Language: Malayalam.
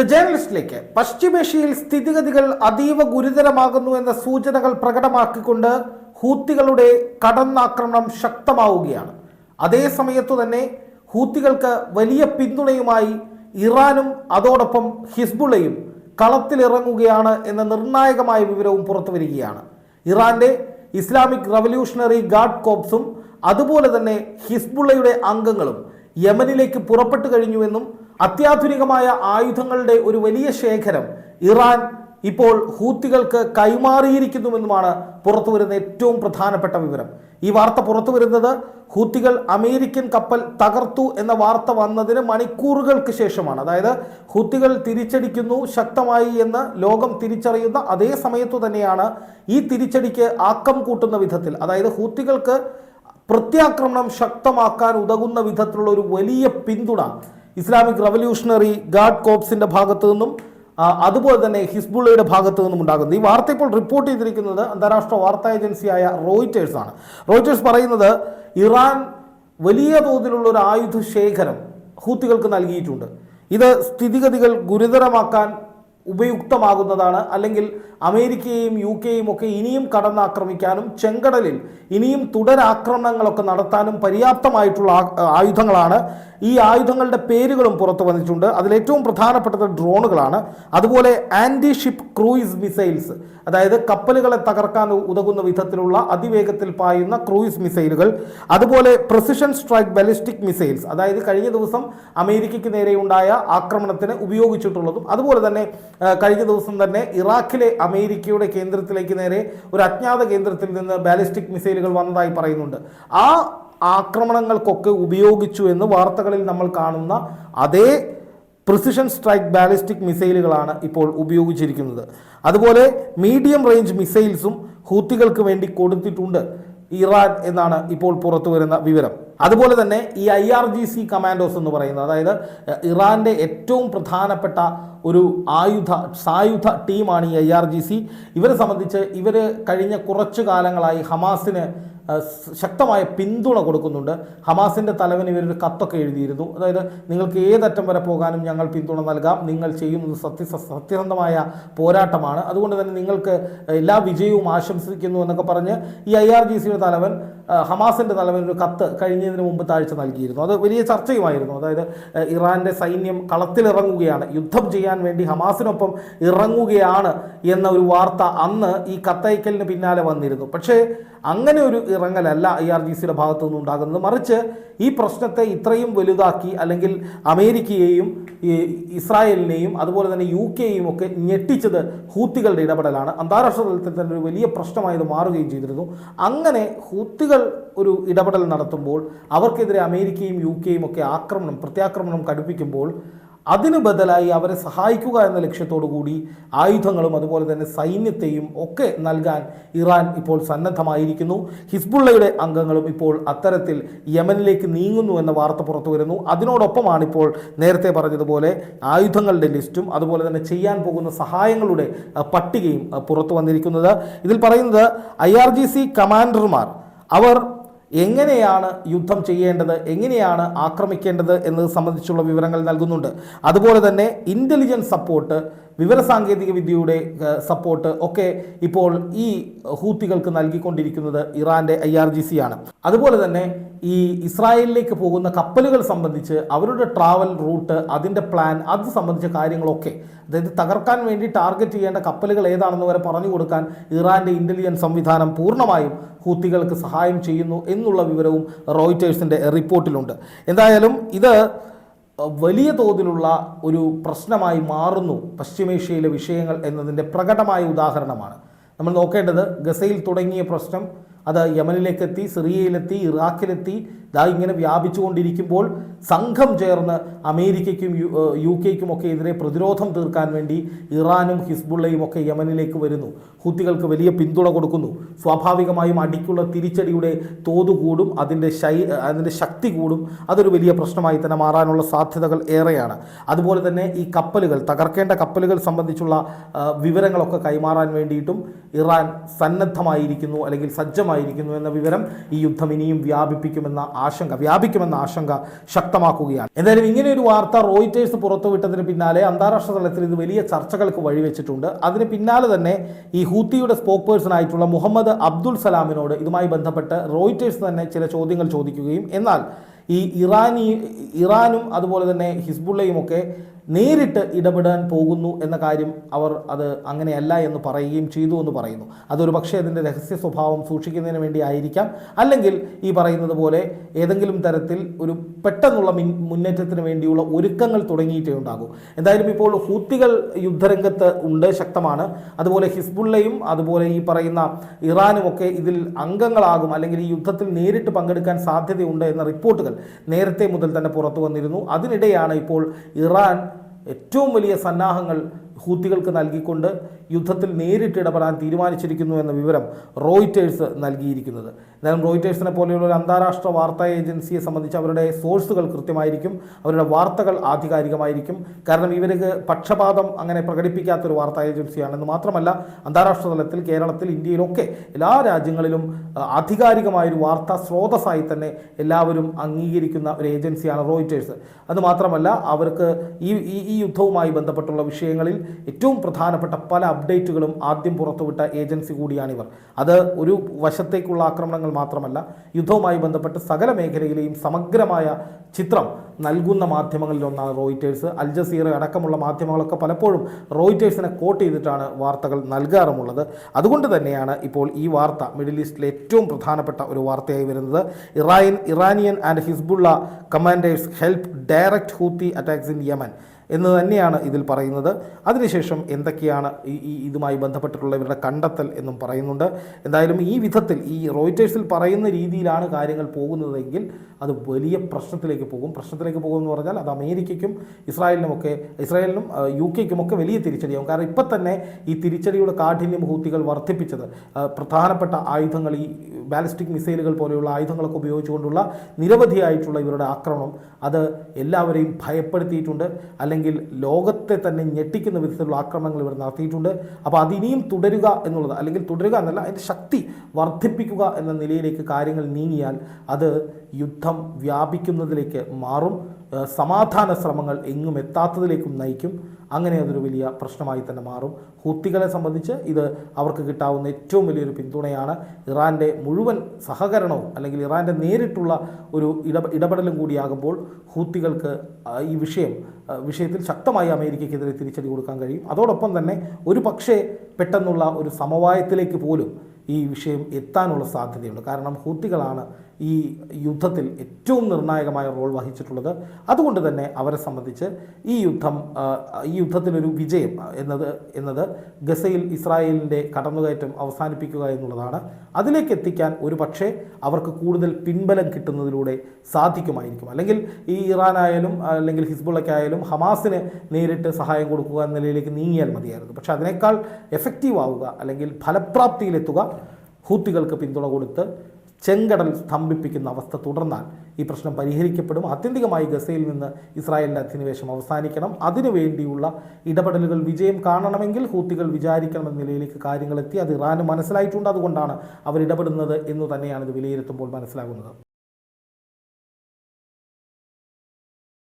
ദ ജേർണലിസ്റ്റിലേക്ക് പശ്ചിമേഷ്യയിൽ സ്ഥിതിഗതികൾ അതീവ ഗുരുതരമാകുന്നു എന്ന സൂചനകൾ പ്രകടമാക്കിക്കൊണ്ട് ഹൂത്തികളുടെ കടന്നാക്രമണം ശക്തമാവുകയാണ്. അതേ സമയത്തു തന്നെ ഹൂത്തികൾക്ക് വലിയ പിന്തുണയുമായി ഇറാനും അതോടൊപ്പം ഹിസ്ബുളയും കളത്തിലിറങ്ങുകയാണ് എന്ന നിർണായകമായ വിവരവും പുറത്തു വരികയാണ്. ഇറാന്റെ ഇസ്ലാമിക് റവല്യൂഷണറി ഗാർഡ് കോപ്സും അതുപോലെ തന്നെ ഹിസ്ബുള്ളയുടെ അംഗങ്ങളും യമനിലേക്ക് പുറപ്പെട്ടു കഴിഞ്ഞുവെന്നും അത്യാധുനികമായ ആയുധങ്ങളുടെ ഒരു വലിയ ശേഖരം ഇറാൻ ഇപ്പോൾ ഹൂത്തികൾക്ക് കൈമാറിയിരിക്കുന്നുവെന്നുമാണ് പുറത്തു വരുന്ന ഏറ്റവും പ്രധാനപ്പെട്ട വിവരം. ഈ വാർത്ത പുറത്തു വരുന്നത് ഹൂത്തികൾ അമേരിക്കൻ കപ്പൽ തകർത്തു എന്ന വാർത്ത വന്നതിന് മണിക്കൂറുകൾക്ക് ശേഷമാണ്. അതായത് ഹൂത്തികൾ തിരിച്ചടിക്കുന്നു ശക്തമായി എന്ന് ലോകം തിരിച്ചറിയുന്ന അതേ സമയത്തു തന്നെയാണ് ഈ തിരിച്ചടിക്ക് ആക്കം കൂട്ടുന്ന വിധത്തിൽ അതായത് ഹൂത്തികൾക്ക് പ്രത്യാക്രമണം ശക്തമാക്കാൻ ഉതകുന്ന വിധത്തിലുള്ള ഒരു വലിയ പിന്തുണ ഇസ്ലാമിക് റവല്യൂഷണറി ഗാർഡ് കോപ്സിന്റെ ഭാഗത്തു നിന്നും അതുപോലെ തന്നെ ഹിസ്ബുള്ളയുടെ ഭാഗത്തു നിന്നും ഉണ്ടാകുന്നത്. ഈ വാർത്ത ഇപ്പോൾ റിപ്പോർട്ട് ചെയ്തിരിക്കുന്നത് അന്താരാഷ്ട്ര വാർത്താ ഏജൻസിയായ റോയിറ്റേഴ്സ് ആണ് റോയിറ്റേഴ്സ് പറയുന്നത് ഇറാൻ വലിയ തോതിലുള്ള ഒരു ആയുധ ശേഖരം ഹൂത്തികൾക്ക് നൽകിയിട്ടുണ്ട്. ഇത് സ്ഥിതിഗതികൾ ഗുരുതരമാക്കാൻ ഉപയുക്തമാകുന്നതാണ്. അല്ലെങ്കിൽ അമേരിക്കയും യു കെയും ഒക്കെ ഇനിയും കടന്നാക്രമിക്കാനും ചെങ്കടലിൽ ഇനിയും തുടരാക്രമണങ്ങളൊക്കെ നടത്താനും പര്യാപ്തമായിട്ടുള്ള ആയുധങ്ങളാണ്. ഈ ആയുധങ്ങളുടെ പേരുകളും പുറത്തു വന്നിട്ടുണ്ട്. അതിലേറ്റവും പ്രധാനപ്പെട്ടത് ഡ്രോണുകളാണ്. അതുപോലെ ആന്റി ഷിപ്പ് ക്രൂയിസ് മിസൈൽസ് അതായത് കപ്പലുകളെ തകർക്കാൻ ഉതകുന്ന വിധത്തിലുള്ള അതിവേഗത്തിൽ പായുന്ന ക്രൂയിസ് മിസൈലുകൾ. അതുപോലെ പ്രസിഷൻ സ്ട്രൈക്ക് ബാലിസ്റ്റിക് മിസൈൽസ് അതായത് കഴിഞ്ഞ ദിവസം അമേരിക്കയ്ക്ക് നേരെയുണ്ടായ ആക്രമണത്തിന് ഉപയോഗിച്ചിട്ടുള്ളതും. അതുപോലെ തന്നെ കഴിഞ്ഞ ദിവസം തന്നെ ഇറാഖിലെ അമേരിക്കയുടെ കേന്ദ്രത്തിലേക്ക് നേരെ ഒരു അജ്ഞാത കേന്ദ്രത്തിൽ നിന്ന് ബാലിസ്റ്റിക് മിസൈലുകൾ വന്നതായി പറയുന്നുണ്ട്. ആ ആക്രമണങ്ങൾക്കൊക്കെ ഉപയോഗിച്ചു എന്ന് വാർത്തകളിൽ നമ്മൾ കാണുന്ന അതേ പ്രിസിഷൻ സ്ട്രൈക്ക് ബാലിസ്റ്റിക് മിസൈലുകളാണ് ഇപ്പോൾ ഉപയോഗിച്ചിരിക്കുന്നത്. അതുപോലെ മീഡിയം റേഞ്ച് മിസൈൽസും ഹൂത്തികൾക്ക് വേണ്ടി കൊടുത്തിട്ടുണ്ട് ഇറാൻ എന്നാണ് ഇപ്പോൾ പുറത്തു വരുന്ന വിവരം. അതുപോലെ തന്നെ ഈ I R G C commandos എന്ന് പറയുന്നത് അതായത് ഇറാന്റെ ഏറ്റവും പ്രധാനപ്പെട്ട ഒരു ആയുധ സായുധ ടീമാണ് ഈ ഐ ആർ ജി സി. ഇവരെ സംബന്ധിച്ച് ഇവർ കഴിഞ്ഞ കുറച്ചു കാലങ്ങളായി ഹമാസിന് ശക്തമായ പിന്തുണ കൊടുക്കുന്നുണ്ട്. ഹമാസിന്റെ തലവന് ഇവരൊരു കത്തൊക്കെ എഴുതിയിരുന്നു. അതായത് നിങ്ങൾക്ക് ഏതറ്റം വരെ പോകാനും ഞങ്ങൾ പിന്തുണ നൽകാം. നിങ്ങൾ ചെയ്യുന്നത് സത്യ സത്യസന്ധമായ പോരാട്ടമാണ്. അതുകൊണ്ട് തന്നെ നിങ്ങൾക്ക് എല്ലാ വിജയവും ആശംസിക്കുന്നു എന്നൊക്കെ പറഞ്ഞ് ഈ ഐ ആർ ജി സിയുടെ തലവൻ ഹമാസിന്റെ തലവൻ ഒരു കത്ത് കഴിഞ്ഞതിന് മുമ്പ് താഴ്ച നൽകിയിരുന്നു. അത് വലിയ ചർച്ചയുമായിരുന്നു. അതായത് ഇറാന്റെ സൈന്യം കളത്തിലിറങ്ങുകയാണ്. യുദ്ധം ചെയ്യാൻ വേണ്ടി ഹമാസിനൊപ്പം ഇറങ്ങുകയാണ് എന്ന ഒരു വാർത്ത അന്ന് ഈ കത്തയക്കലിന് പിന്നാലെ വന്നിരുന്നു. പക്ഷേ അങ്ങനെ ഒരു ഇറങ്ങലല്ല ഐ ആർ ജി സിയുടെ ഭാഗത്തു നിന്നും ഉണ്ടാകുന്നത്. മറിച്ച് ഈ പ്രശ്നത്തെ ഇത്രയും വലുതാക്കി അല്ലെങ്കിൽ അമേരിക്കയെയും ഇസ്രായേലിനെയും അതുപോലെ തന്നെ യു കെയും ഒക്കെ ഞെട്ടിച്ചത് ഹൂത്തികളുടെ ഇടപെടലാണ്. അന്താരാഷ്ട്ര തലത്തിൽ തന്നെ ഒരു വലിയ പ്രശ്നമായി ഇത് മാറുകയും ചെയ്തിരുന്നു. അങ്ങനെ ഹൂത്തികൾ ഒരു ഇടപെടൽ നടത്തുമ്പോൾ അവർക്കെതിരെ അമേരിക്കയും യു കെയും ഒക്കെ ആക്രമണം പ്രത്യാക്രമണം കടുപ്പിക്കുമ്പോൾ അതിന് ബദലായി അവരെ സഹായിക്കുക എന്ന ലക്ഷ്യത്തോടു കൂടി ആയുധങ്ങളും അതുപോലെ തന്നെ സൈന്യത്തെയും ഒക്കെ നൽകാൻ ഇറാൻ ഇപ്പോൾ സന്നദ്ധമായിരിക്കുന്നു. ഹിസ്ബുള്ളയുടെ അംഗങ്ങളും ഇപ്പോൾ അത്തരത്തിൽ യമനിലേക്ക് നീങ്ങുന്നു എന്ന വാർത്ത പുറത്തു വരുന്നു. അതിനോടൊപ്പമാണ് ഇപ്പോൾ നേരത്തെ പറഞ്ഞതുപോലെ ആയുധങ്ങളുടെ ലിസ്റ്റും അതുപോലെ തന്നെ ചെയ്യാൻ പോകുന്ന സഹായങ്ങളുടെ പട്ടികയും പുറത്തു വന്നിരിക്കുന്നത്. ഇതിൽ പറയുന്നത് ഐ കമാൻഡർമാർ അവർ എങ്ങനെയാണ് യുദ്ധം ചെയ്യേണ്ടത് എങ്ങനെയാണ് ആക്രമിക്കേണ്ടത് എന്നത് സംബന്ധിച്ചുള്ള വിവരങ്ങൾ നൽകുന്നുണ്ട്. അതുപോലെ തന്നെ ഇന്റലിജൻസ് സപ്പോർട്ട് വിവരസാങ്കേതിക വിദ്യയുടെ സപ്പോർട്ട് ഒക്കെ ഇപ്പോൾ ഈ ഹൂത്തികൾക്ക് നൽകിക്കൊണ്ടിരിക്കുന്നത് ഇറാന്റെ ഐ ആർ ജി സി ആണ്. അതുപോലെ തന്നെ ഈ ഇസ്രായേലിലേക്ക് പോകുന്ന കപ്പലുകൾ സംബന്ധിച്ച് അവരുടെ ട്രാവൽ റൂട്ട് അതിന്റെ പ്ലാൻ അത് സംബന്ധിച്ച കാര്യങ്ങളൊക്കെ അതായത് തകർക്കാൻ വേണ്ടി ടാർഗറ്റ് ചെയ്യേണ്ട കപ്പലുകൾ ഏതാണെന്ന് വരെ പറഞ്ഞു കൊടുക്കാൻ ഇറാന്റെ ഇന്റലിജൻസ് സംവിധാനം പൂർണമായും ഹൂത്തികൾക്ക് സഹായം ചെയ്യുന്നു എന്നുള്ള വിവരവും റോയിറ്റേഴ്സിന്റെ റിപ്പോർട്ടിലുണ്ട്. എന്തായാലും ഇത് വലിയ തോതിലുള്ള ഒരു പ്രശ്നമായി മാറുന്നു പശ്ചിമേഷ്യയിലെ വിഷയങ്ങൾ എന്നതിന്റെ പ്രകടമായ ഉദാഹരണമാണ്. നമ്മൾ നോക്കേണ്ടത് ഗസയിൽ തുടങ്ങിയ പ്രശ്നം അത് യമനിലേക്കെത്തി സിറിയയിലെത്തി ഇറാഖിലെത്തി ദാ ഇങ്ങനെ വ്യാപിച്ചുകൊണ്ടിരിക്കുമ്പോൾ സംഘം ചേർന്ന് അമേരിക്കയ്ക്കും യു കെക്കും ഒക്കെ എതിരെ പ്രതിരോധം തീർക്കാൻ വേണ്ടി ഇറാനും ഹിസ്ബുള്ളയും ഒക്കെ യമനിലേക്ക് വരുന്നു. ഹൂത്തികൾക്ക് വലിയ പിന്തുണ കൊടുക്കുന്നു. സ്വാഭാവികമായും അടിക്കുള്ള തിരിച്ചടിയുടെ തോത് കൂടും അതിന്റെ ശൈ അതിന്റെ ശക്തി കൂടും. അതൊരു വലിയ പ്രശ്നമായി തന്നെ മാറാനുള്ള സാധ്യതകൾ ഏറെയാണ്. അതുപോലെ തന്നെ ഈ കപ്പലുകൾ തകർക്കേണ്ട കപ്പലുകൾ സംബന്ധിച്ചുള്ള വിവരങ്ങളൊക്കെ കൈമാറാൻ വേണ്ടിയിട്ടും ഇറാൻ സന്നദ്ധമായിരിക്കുന്നു അല്ലെങ്കിൽ സജ്ജമായിരിക്കുന്നു എന്ന വിവരം ഈ യുദ്ധം ഇനിയും വ്യാപിപ്പിക്കുമെന്ന ആശങ്ക വ്യാപിക്കുമെന്ന ആശങ്ക ശക്തമാക്കുകയാണ്. എന്തായാലും ഇങ്ങനെ ഒരു വാർത്ത റോയിറ്റേഴ്സ് പുറത്തുവിട്ടതിന് പിന്നാലെ അന്താരാഷ്ട്ര തലത്തിൽ ഇത് വലിയ ചർച്ചകൾക്ക് വഴിവെച്ചിട്ടുണ്ട്. അതിന് പിന്നാലെ തന്നെ ഈ ഹൂത്തിയുടെ സ്പോക്ക് പേഴ്സൺ ആയിട്ടുള്ള മുഹമ്മദ് അബ്ദുൾ സലാമിനോട് ഇതുമായി ബന്ധപ്പെട്ട് റോയിറ്റേഴ്സ് തന്നെ ചില ചോദ്യങ്ങൾ ചോദിക്കുകയും എന്നാൽ ഈ ഇറാനി ഇറാനും അതുപോലെ തന്നെ ഹിസ്ബുള്ളയും ഒക്കെ നേരിട്ട് ഇടപെടാൻ പോകുന്നു എന്ന കാര്യം അവർ അത് അങ്ങനെയല്ല എന്ന് പറയുകയും ചെയ്തു എന്ന് പറയുന്നു. അതൊരു പക്ഷേ അതിന്റെ രഹസ്യ സ്വഭാവം സൂക്ഷിക്കുന്നതിന് വേണ്ടി ആയിരിക്കാം അല്ലെങ്കിൽ ഈ പറയുന്നത് പോലെ ഏതെങ്കിലും തരത്തിൽ ഒരു പെട്ടെന്നുള്ള മുന്നേറ്റത്തിന് വേണ്ടിയുള്ള ഒരുക്കങ്ങൾ തുടങ്ങിയിട്ടേ ഉണ്ടാകൂ. എന്തായാലും ഇപ്പോൾ ഹൂത്തികൾ യുദ്ധരംഗത്ത് ഉണ്ട് ശക്തമാണ്. അതുപോലെ ഹിസ്ബുള്ളയും അതുപോലെ ഈ പറയുന്ന ഇറാനും ഒക്കെ ഇതിൽ അംഗങ്ങളാകും. അല്ലെങ്കിൽ ഈ യുദ്ധത്തിൽ നേരിട്ട് പങ്കെടുക്കാൻ സാധ്യതയുണ്ട് എന്ന റിപ്പോർട്ടുകൾ നേരത്തെ മുതൽ തന്നെ പുറത്തു വന്നിരുന്നു. അതിനിടെയാണ് ഇപ്പോൾ ഇറാൻ ഏറ്റവും വലിയ സന്നാഹങ്ങൾ ഹൂത്തികൾക്ക് നൽകിക്കൊണ്ട് യുദ്ധത്തിൽ നേരിട്ട് ഇടപെടാൻ തീരുമാനിച്ചിരിക്കുന്നു എന്ന വിവരം റോയിറ്റേഴ്സ് നൽകിയിരിക്കുന്നത്. എന്തായാലും റോയിറ്റേഴ്സിനെ പോലെയുള്ള ഒരു അന്താരാഷ്ട്ര വാർത്താ ഏജൻസിയെ സംബന്ധിച്ച് അവരുടെ സോഴ്സുകൾ കൃത്യമായിരിക്കും അവരുടെ വാർത്തകൾ ആധികാരികമായിരിക്കും. കാരണം ഇവർക്ക് പക്ഷപാതം അങ്ങനെ പ്രകടിപ്പിക്കാത്തൊരു വാർത്താ ഏജൻസിയാണെന്ന് മാത്രമല്ല അന്താരാഷ്ട്ര തലത്തിൽ കേരളത്തിൽ ഇന്ത്യയിലൊക്കെ എല്ലാ രാജ്യങ്ങളിലും ആധികാരികമായൊരു വാർത്താ സ്രോതസ്സായി തന്നെ എല്ലാവരും അംഗീകരിക്കുന്ന ഒരു ഏജൻസിയാണ് റോയിറ്റേഴ്സ്. അതുമാത്രമല്ല അവർക്ക് ഈ- ഈ യുദ്ധവുമായി ബന്ധപ്പെട്ടുള്ള വിഷയങ്ങളിൽ ഏറ്റവും പ്രധാനപ്പെട്ട പല അപ്ഡേറ്റുകളും ആദ്യം പുറത്തുവിട്ട ഏജൻസി കൂടിയാണിവർ. അത് ഒരു വശത്തേക്കുള്ള ആക്രമണങ്ങൾ മാത്രമല്ല യുദ്ധവുമായി ബന്ധപ്പെട്ട് സകല മേഖലയിലെയും സമഗ്രമായ ചിത്രം നൽകുന്ന മാധ്യമങ്ങളിൽ ഒന്നാണ് റോയിറ്റേഴ്സ്. അൽ ജസീറ അടക്കമുള്ള മാധ്യമങ്ങളൊക്കെ പലപ്പോഴും റോയിറ്റേഴ്സിനെ കോട്ട് ചെയ്തിട്ടാണ് വാർത്തകൾ നൽകാറുമുള്ളത്. അതുകൊണ്ട് തന്നെയാണ് ഇപ്പോൾ ഈ വാർത്ത മിഡിൽ ഈസ്റ്റിലെ ഏറ്റവും പ്രധാനപ്പെട്ട ഒരു വാർത്തയായി വരുന്നത്. Iran Iranian and Hezbollah commanders help direct Houthi attacks in Yemen. എന്ന് തന്നെയാണ് ഇതിൽ പറയുന്നത്. അതിനുശേഷം എന്തൊക്കെയാണ് ഈ ഇതുമായി ബന്ധപ്പെട്ടിട്ടുള്ള ഇവരുടെ കണ്ടെത്തൽ എന്നും പറയുന്നുണ്ട്. എന്തായാലും ഈ വിധത്തിൽ ഈ റോയിറ്റേഴ്സിൽ പറയുന്ന രീതിയിലാണ് കാര്യങ്ങൾ പോകുന്നതെങ്കിൽ അത് വലിയ പ്രശ്നത്തിലേക്ക് പോകും. പ്രശ്നത്തിലേക്ക് പോകുമെന്ന് പറഞ്ഞാൽ അത് അമേരിക്കയ്ക്കും ഇസ്രായേലിനുമൊക്കെ ഇസ്രായേലിനും യു കെക്കുമൊക്കെ വലിയ തിരിച്ചടിയാവും. കാരണം ഇപ്പം തന്നെ ഈ തിരിച്ചടിയുടെ കാഠിന്യം ഹൂത്തികൾ വർദ്ധിപ്പിച്ചത് പ്രധാനപ്പെട്ട ആയുധങ്ങൾ ഈ ബാലിസ്റ്റിക് മിസൈലുകൾ പോലെയുള്ള ആയുധങ്ങളൊക്കെ ഉപയോഗിച്ചുകൊണ്ടുള്ള നിരവധിയായിട്ടുള്ള ഇവരുടെ ആക്രമണം അത് എല്ലാവരെയും ഭയപ്പെടുത്തിയിട്ടുണ്ട്. അല്ലെങ്കിൽ ലോകത്തെ തന്നെ ഞെട്ടിക്കുന്ന വിധത്തിലുള്ള ആക്രമണങ്ങൾ ഇവർ നടത്തിയിട്ടുണ്ട്. അപ്പോൾ അതിനിയും തുടരുക എന്നുള്ളത് അല്ലെങ്കിൽ തുടരുക എന്നല്ല അതിന്റെ ശക്തി വർദ്ധിപ്പിക്കുക എന്ന നിലയിലേക്ക് കാര്യങ്ങൾ നീങ്ങിയാൽ അത് യുദ്ധം വ്യാപിക്കുന്നതിലേക്ക് മാറും. സമാധാന ശ്രമങ്ങൾ എങ്ങും എത്താത്തതിലേക്കും നയിക്കും. അങ്ങനെ അതൊരു വലിയ പ്രശ്നമായി തന്നെ മാറും. ഹൂത്തികളെ സംബന്ധിച്ച് ഇത് അവർക്ക് കിട്ടാവുന്ന ഏറ്റവും വലിയൊരു പിന്തുണയാണ്. ഇറാന്റെ മുഴുവൻ സഹകരണവും അല്ലെങ്കിൽ ഇറാന്റെ നേരിട്ടുള്ള ഒരു ഇടപ ഇടപെടലും കൂടിയാകുമ്പോൾ ഹൂത്തികൾക്ക് ഈ വിഷയം വിഷയത്തിൽ ശക്തമായി അമേരിക്കയ്ക്കെതിരെ തിരിച്ചടി കൊടുക്കാൻ കഴിയും. അതോടൊപ്പം തന്നെ ഒരു പക്ഷേ പെട്ടെന്നുള്ള ഒരു സമവായത്തിലേക്ക് പോലും ഈ വിഷയം എത്താനുള്ള സാധ്യതയുണ്ട്. കാരണം ഹൂത്തികളാണ് ഈ യുദ്ധത്തിൽ ഏറ്റവും നിർണായകമായ റോൾ വഹിച്ചിട്ടുള്ളത്. അതുകൊണ്ട് തന്നെ അവരെ സംബന്ധിച്ച് ഈ യുദ്ധം ഈ യുദ്ധത്തിനൊരു വിജയം എന്നത് എന്നത് ഗസയിൽ ഇസ്രായേലിന്റെ കടന്നുകയറ്റം അവസാനിപ്പിക്കുക എന്നുള്ളതാണ്. അതിലേക്ക് എത്തിക്കാൻ ഒരു പക്ഷേ അവർക്ക് കൂടുതൽ പിൻബലം കിട്ടുന്നതിലൂടെ സാധിക്കുമായിരിക്കും. അല്ലെങ്കിൽ ഈ ഇറാനായാലും അല്ലെങ്കിൽ ഹിസ്ബുള്ളയ്ക്കായാലും ഹമാസിന് നേരിട്ട് സഹായം കൊടുക്കുക എന്ന നിലയിലേക്ക് നീങ്ങിയാൽ മതിയായിരുന്നു. പക്ഷേ അതിനേക്കാൾ എഫക്റ്റീവ് ആവുക അല്ലെങ്കിൽ ഫലപ്രാപ്തിയിലെത്തുക ഹൂത്തികൾക്ക് പിന്തുണ കൊടുത്ത് ചെങ്കടൽ സ്തംഭിപ്പിക്കുന്ന അവസ്ഥ തുടർന്നാൽ ഈ പ്രശ്നം പരിഹരിക്കപ്പെടും. ആത്യന്തികമായി ഗസയിൽ നിന്ന് ഇസ്രായേലിന്റെ അധിനിവേശം അവസാനിക്കണം. അതിനുവേണ്ടിയുള്ള ഇടപെടലുകൾ വിജയം കാണണമെങ്കിൽ ഹൂത്തികൾ വിചാരിക്കണമെന്ന നിലയിലേക്ക് കാര്യങ്ങളെത്തി. അത് ഇറാന് മനസ്സിലായിട്ടുണ്ട്. അതുകൊണ്ടാണ് അവർ ഇടപെടുന്നത് എന്ന് തന്നെയാണ് ഇത് വിലയിരുത്തുമ്പോൾ മനസ്സിലാകുന്നത്.